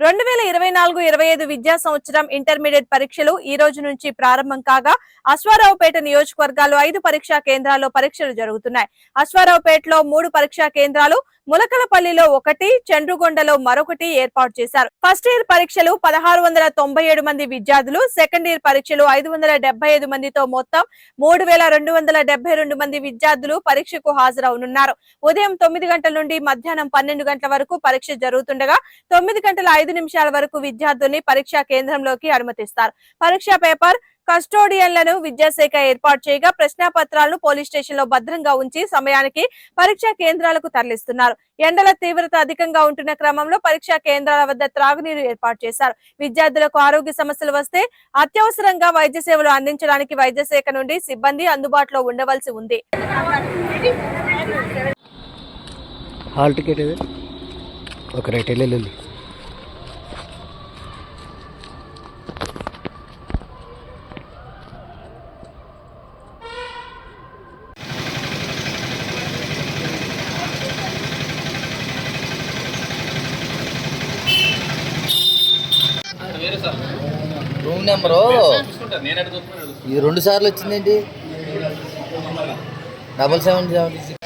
రెండు వేల ఇరవై నాలుగు ఇరవై ఐదు విద్యా సంవత్సరం ఇంటర్మీడియట్ పరీక్షలు ఈ రోజు నుంచి ప్రారంభం కాగా అశ్వారావుపేట నియోజకవర్గాలు ఐదు పరీక్షా కేంద్రాల్లో పరీక్షలు జరుగుతున్నాయి. అశ్వారావుపేటలో మూడు పరీక్షా కేంద్రాలు ములకలపల్లిలో ఒకటి చండ్రుగొండలో మరొకటి ఏర్పాటు చేశారు. ఫస్ట్ ఇయర్ పరీక్షలు పదహారు వందల తొంభై ఏడు మంది విద్యార్థులు సెకండ్ ఇయర్ పరీక్షలు ఐదు వందల డెబ్బై ఐదు మందితో మొత్తం మూడు వేల రెండు వందల డెబ్బై రెండు మంది విద్యార్థులు పరీక్షకు హాజరవనున్నారు. ఉదయం తొమ్మిది గంటల నుండి మధ్యాహ్నం పన్నెండు గంటల వరకు పరీక్ష జరుగుతుండగా తొమ్మిది గంటల ఐదు నిమిషాల వరకు విద్యార్థుల్ని పరీక్షా కేంద్రంలోకి అనుమతిస్తారు. పరీక్షా పేపర్ కస్టోడియన్లను విద్యాశాఖ ఏర్పాటు చేయగా ప్రశ్నాపత్రాలను పోలీస్ స్టేషన్లో భద్రంగా ఉంచి సమయానికి పరీక్షా కేంద్రాలకు తరలిస్తున్నారు. ఎండల తీవ్రత అధికంగా ఉంటున్న క్రమంలో పరీక్షా కేంద్రాల వద్ద త్రాగునీరు ఏర్పాటు చేశారు. విద్యార్థులకు ఆరోగ్య సమస్యలు వస్తే అత్యవసరంగా వైద్య సేవలు అందించడానికి వైద్యశాఖ నుండి సిబ్బంది అందుబాటులో ఉండవలసి ఉంది. హాల్ టికెట్ ఒక రైట్ వెళ్ళి. నెంబరు? ఇది రెండు సార్లు వచ్చిందేంటి? Double seven seven six.